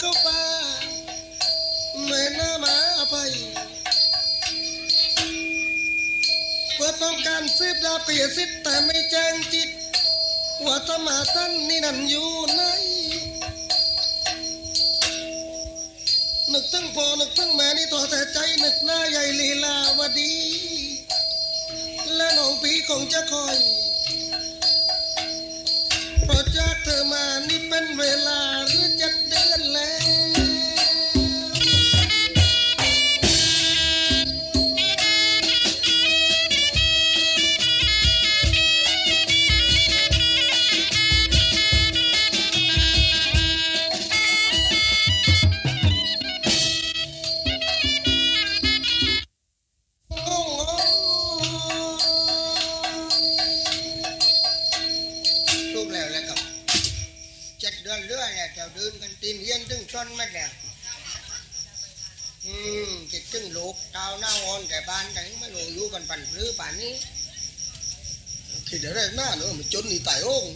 กเข้าป่าเมื่อน้ามาอภัยเพื่อต้องการสืบดาเกียสิทธแต่ไม่แจ้งจิต ว่าธรรมาท่านนี่นั่นอยู่ไหนนึกถึงพ่อนึกถึงแม่นี่ต่อแต่ใจนึกหน้าใหญ่ลีลาวดี และน้องปีคงจะคอย เจ็ดเดือนเรื่อเนี่ยเจ้าเดินกันตีนเย็นตึงชนมาแล้วอืมจิตตึงลูกเต้าหน้าอ่อนแต่บ้านแต่ไม่รู้อยู่กันปันหรือป่านนี้คิดเดี๋ยวได้หน้าเนอะมันจนนี่ตายโอง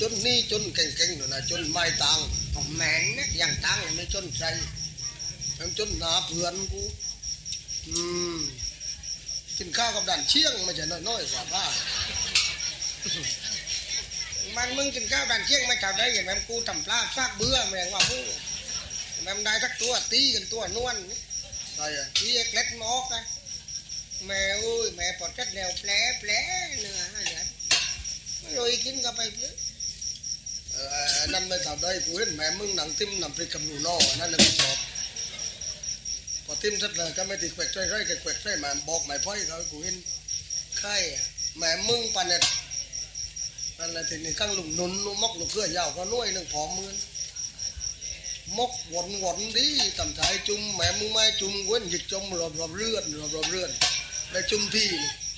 จนนี่จนเก่งๆหน่อยนะจนไม่ตังผมแม่นนะยังตังเลยไม่ชนใจทั้งจนหนาเพื่อนกูอืมกินข้าวกับด่านเชียงไม่ใช่น้อยๆกว่าบ้า มันมึงกินข้าวดันเชียงไม่เท่าได้อย่างแม่กูทำปลาซากเบื่อแม่งว่ามึงแม่ได้สักตัวตีกันตัวนวลนี่ใช่อะตีเอกเล็ดมอกอะแม่อุ้ยแม่ปอดจัดแล้วแผลแผลเนื้อเนี่ยไม่รู้อีกินก็ไปเพื่อนั่นไม่ทำได้กูเห็นแม่มึงหนังทิมนำพริกกับหนูนออันนั่นเลยไม่ชอบพอทิมสร็จแล้วก็ไม่ติดแขวกใส่ไรก็แขวกใส่แม่บอกไม่พ่อยเขากูเห็นเคยอะแม่มึงปานเน็ต นั่นแหละทีนี้ข้างลุงนุนมกลูกเกือยาวก็น้อยหนึ่งผอมมือนมกหวนหวนดีตำถ่ายจุ่มแม่มึงไม่จุ่มเว้นหยิกจมรอบรอบเรือนรอบรอบเรือนได้จุ่มที่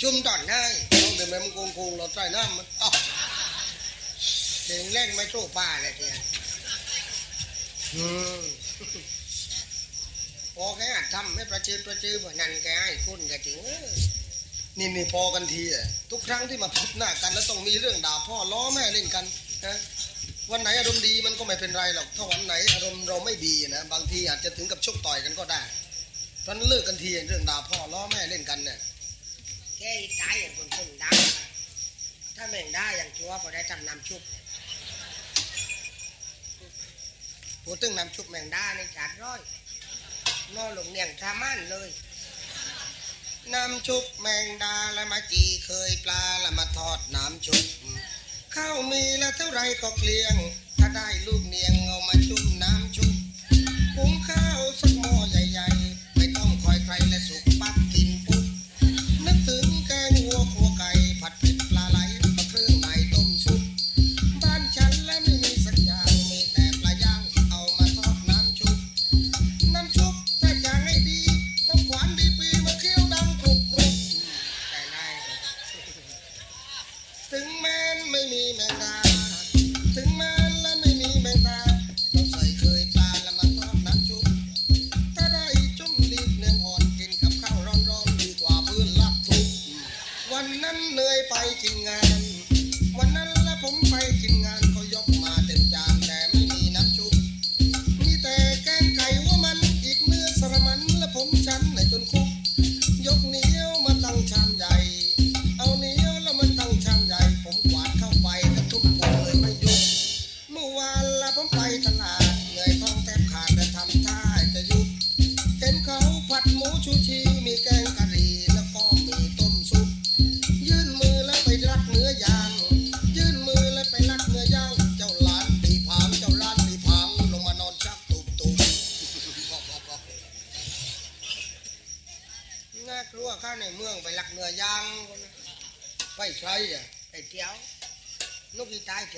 จุ่มตอนได้ต้องแต่แม่มึงโกงโกงเราใต้น้ำมันอ้าวเสียงเล่นไม่สู้ป้าเลยเทียอืมพอแค่ทำให้ประจืดประจืดว่านั่นแกให้คุณแกถึง เออนี่นี่พอกันทีอะทุกครั้งที่มาพบหน้ากัน แล้วต้องมีเรื่องด่าพ่อล้อแม่เล่นกันนะวันไหนอารมณ์ดีมันก็ไม่เป็นไรหรอกถ้าวันไหนอารมณ์เราไม่ดีนะบางทีอาจจะถึงกับชกต่อยกันก็ได้เพราะฉะนั้นเลิกกันทีเรื่องด่าพ่อล้อแม่เล่นกันเนี่ยแกอีตายอย่างคนคนดังถ้าแม่งได้อย่างชัวร์พอได้ทำน้ำชุบพูดถึงน้ำชุบแมงดาในจานร้อยนอนหลงเนียงชามันเลย น้ำชุบแมงดาและมาจีเคยปลาและมาทอดน้ำชุบข้าวมีแล้วเท่าไรก็เกลี้ยง ถ้าได้ลูกเนียง นนั้นเหนื่อยไปกินงาน วันนั้นและผมไปกินงาน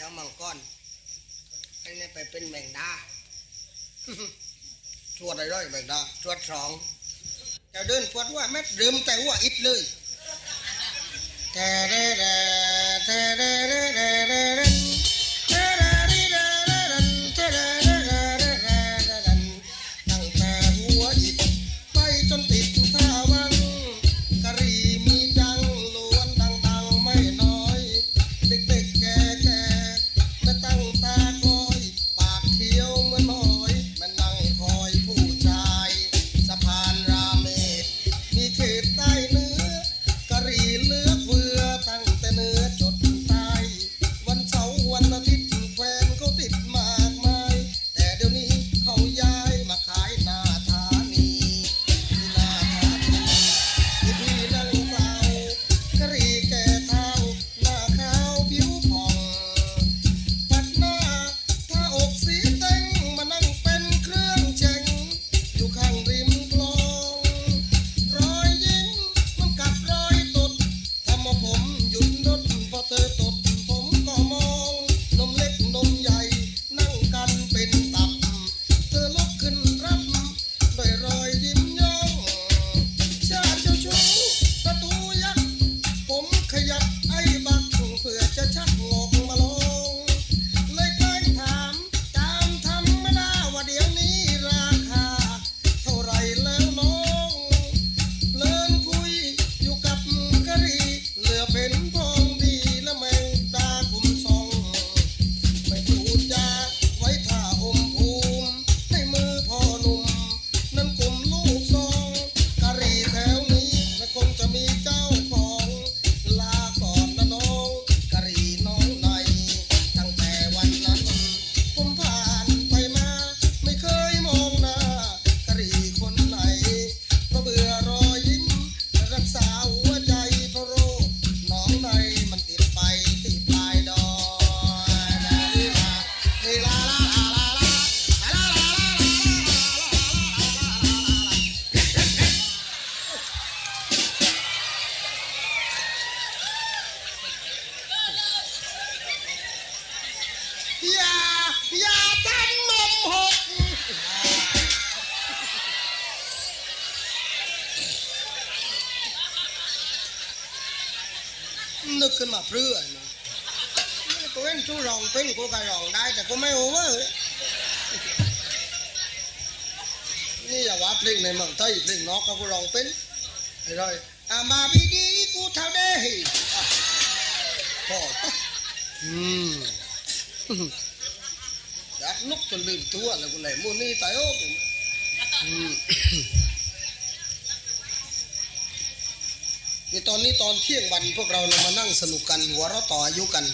กอีตายเที่ยวมังกรอันนี้ไปเป็นแมงดาชวดอะไรได้แมงดาชวดสองจะเดินปวดว่าแม็ดดื่มแต่ว่าอิดเลยแต่เด้เด้แต่เด้เด้เด้เด้เด้ มาเพื่อนะกูเห็นชูรองเป็นกูก็รองได้ แต่กูไม่โอเวอร์นี่อย่าว่าเพลงในเมืองไทยเพลงนอกก็กูรองเป็นไอ้ไรอามาบีดีกูเท่าได้พออืมจับนกจนลืมตัวแล้วกูไหนมูนี่ตายโอ้อืม ตอนนี้ตอนเที่ยงวันพวกเราเรามานั่งสนุกกันหัวเราะต่ออายุกัน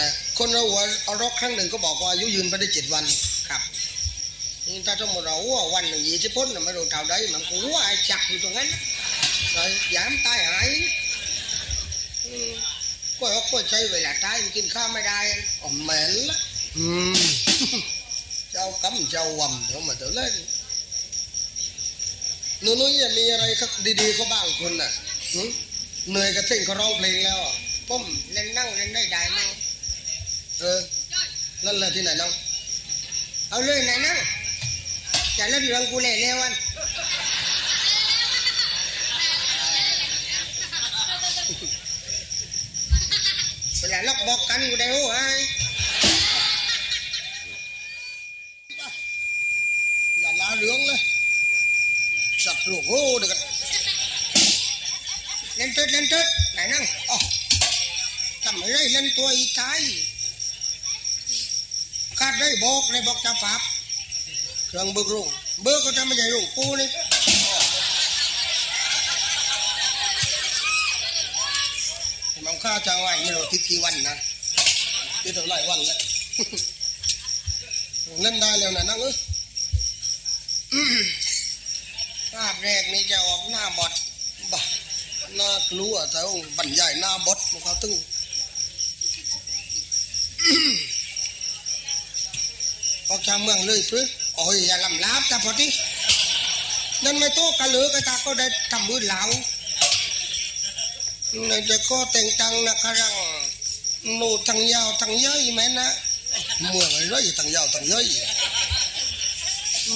นะคนเราหัวเอารอกครั้งหนึ่งก็บอกว่าอายุยืนไปได้เจ็ดวันครับนี่ถ้าสมมติเราว่าวันหนึ่งยี่สิบพ้นน่ะไม่รู้เท่าใดมันกูว่าไอ้จักอยู่ตรงนั้นเลยยามตายหายอืมก็เอาก็ใช้เวลาตายมันกินข้าวไม่ได้อ๋อเหม็นละอืมเจ้ากำเจ้าวัมเดี๋ยวมาเดี๋ยวเล่นหนูนุ้ยมีอะไรครับดีๆเขาบ้างคุณน่ะหึ เหนื่อยกับเท่งเขาร้องเพลงแล้วอะผมเล่นนั่งเล่นได้ได้มั้งเออนั่นแหละที่ไหนน้องเอาเลยไหนนั่งอย่าเล่นเรื่องกูเล่เร็ววันเวลาล็อกบอกกันกูได้โอ้ไอ้อย่าลาเรื่องเลยสัตว์ลูกโอ้เด็ก ล่นเถิดเล่นเถิดไหนนั่งอ๋อทำอะไรเล่นตัวอีตายขาดได้บอกเลยบอกจะปับเครื่องเบิกรุ่งเบิกก็จะไม่ใช่รุ่งกูนี่มันค่าจ้างวันไม่รู้ทิศกี่วันนะที่เท่าไรวันแล้วเล่นได้แล้วนะนั่งเอ้ภาพแรกนี่จะออกหน้าบอด หน้ากลัวแต่ว่าบรรยายหน้าบดมันเขาตึงออกจากเมืองเลยพื้โอ้ยอย่าลำลาบแต่พอดีนั่นไม่โตกะเหลือกะตาก็ได้ทำมือเหลาในจะก็แต่งตังนะครังหนูทั้งยาวทั้งย่อยไหมนะเมืองอะไรทั้งยาวทั้งย่อย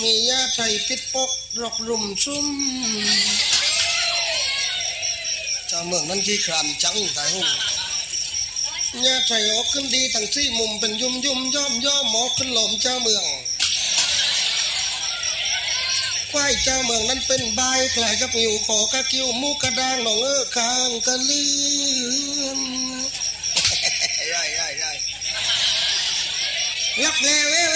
มียาไทยปิดปกรอกรุมซุ่ม เจ้าเมืองนั้นขี้ครานจังแต่หูยาไทยออกขึ้นดีทั้งที่มุมเป็นยุ่มยุ่มย่อมย่อมหมอกขึ้นหลอมเจ้าเมืองควายเจ้าเมืองนั้นเป็นใบกลายกับอยู่ขอกระกิ้วมุกกระด้างหนองเออคางกะลืมไรไรไรลักแล้วเว้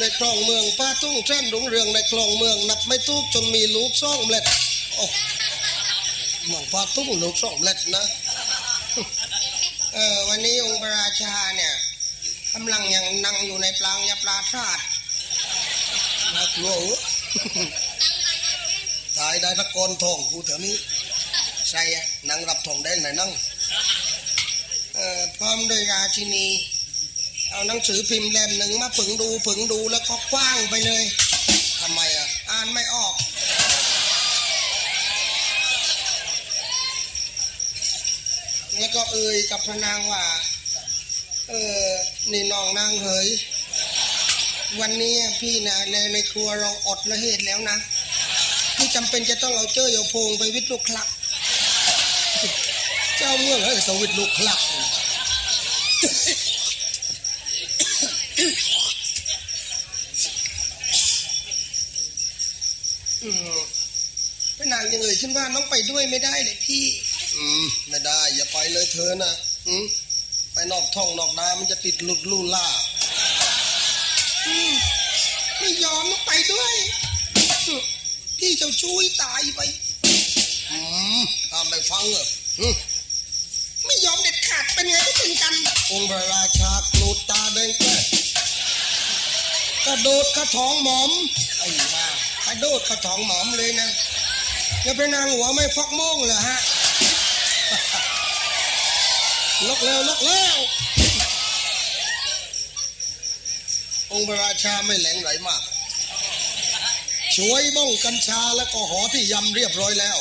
ในคลองเมืองป้าตุ้งแท่นรุ่งเรืองในคลองเมืองนับไม่ทุกจนมีลูกซ่องเล็ดโอ้เมืองป้าตุ้งลูกซ่องเล็ดนะเออวันนี้องค์พระราชาเนี่ยกำลังยังนั่งอยู่ในปลางยาปลาทราดน่ากลัวตายได้ตะกอนทองกูแถวนี้ใส่นั่งรับทองแดงไหนนั่งเอ่อพร้อมด้วยราชินี เอาหนังสือพิมพ์เล่มหนึ่งมาผึงดูผึงดูแล้วก็คว้างไปเลยทำไมอะ อ่านไม่ออก แล้วก็เอ่ยกับพนางว่า เออ นี่น้องนางเหย วันนี้พี่นะในในครัวเราอดละเหตุแล้วนะ พี่จำเป็นจะต้องเอาเจ้าเอาโพงไปวิทลูกคลัก เจ้าเมื่องเฮ้ยสวิตลูกคลัก ยังเอ่ยขึ้นว่าน้องไปด้วยไม่ได้เลยพี่ อืมไม่ได้ อย่าไปเลยเธอนะอืมไปนอกท้องนอกนามันจะติดหลุดลู่ล่าอืมไม่ยอมต้องไปด้วยอืมพี่เจ้าช่วยตายไปอืมตามไปฟังเหรออืมไม่ยอมเด็ดขาดเป็นไงก็เป็นกัน องค์พระราชากรูดตาแดงแก้กระโดดกระถองหมอมไอ้ว่ากระโดดกระถองหมอมเลยนะ แล้วพระนางหัวไม่ฟักม่งเหรอฮะลกแล้วลกแล้ว องค์พระราชาไม่แหลงไหลมาก ช่วยบ้องกัญชาและก็หอที่ยำเรียบร้อยแล้ว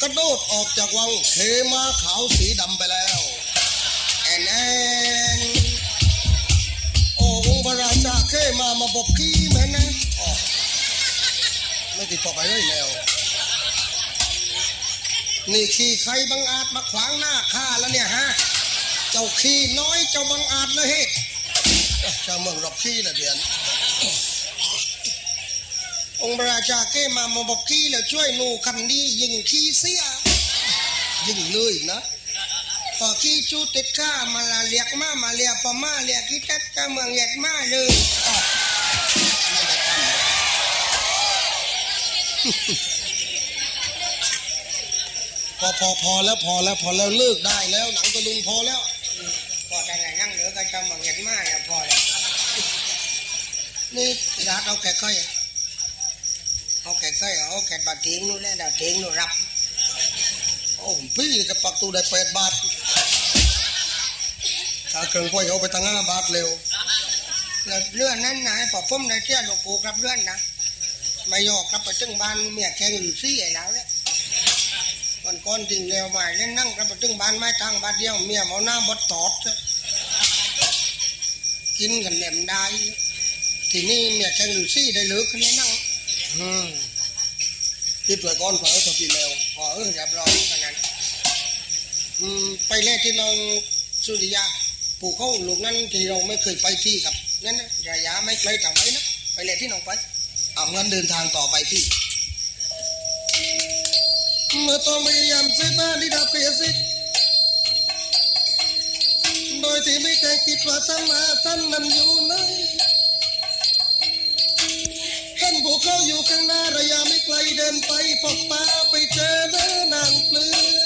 กระโดดออกจากวังเทมาขาวสีดำไปแล้วแอนแอนโอ้องค์พระราชาเคมามาบอกขี้เหมือนนะไม่ติดปอไปเลยแล้ว นี่ขี้ใครบังอาจมาขวางหน้าข้าแล้วเนี่ยฮะ เจ้าขี้น้อยเจ้าบังอาจเลยเฮ้ชาวเมืองรบขี้ละเดือน องค์ราชาเก้มามาบอกขี้แล้วช่วยหนูคันดียิงขี้เสียยิงเลยนะพอขี้จูติดข้ามาลาเรียกมามาเรียกปะมาเรียกขี้ตัดกะเมืองแยกมาเลย พอพอพอแล้วพอแล้วพอแล้วเลิกได้แล้ว หนังตะลุงพอแล้วพอแต่ไหนนั่งเหลือก็จะมาเห็นมากพอแล้วนี่รัดเอาแก่ค่อยเอาแขกใส่เอาแขกบาดทิ้งนู่นแหละดาวทิ้งนู่นรับโอ้พี่กับปักตูได้แปดบาทถ้าเกินค่อยเอาไปตั้งห้าบาทเร็วแล้วเลื่อนนั้นนะพอพุ่มในเที่ยวหลวงปู่ครับเลื่อนนะไม่ยอกครับไปถึงบ้านเมียแข่งอยู่ซี่ไอ้แล้วเนี่ย วันก่อนจริงเร็วมาเล่นนั่งครับไปถึงบ้านไม้ทางบ้านเดียวเมียเอาหน้าบดตอดกินกันแหลมได้ ทีนี้เมียแข่งอยู่ซี่ได้เหลือขึ้นนั่งอืมคิดไว้ก่อนเผาตัวพี่แล้วพอเออเรียบร้อยขนาดนั้นไปแรกที่น้องสุริยาปลูกเขาลูกนั้นที่เราไม่เคยไปที่กับนั่นระยะไม่ไกลจากไว้นะไปเลยที่หนองไปเอาเงั้นเดินทางต่อไปพี่ ต้องพยายามซื้อบ้านที่ดับเสียสิโดยที่ไม่เคยคิดว่าท่ามาท่านนั้นอยู่ไหนเห็นพวกเขาอยู่ข้างหน้าระยะไม่ไกลเดินไปพบป้าไปเจอเนื้อนางเปลือย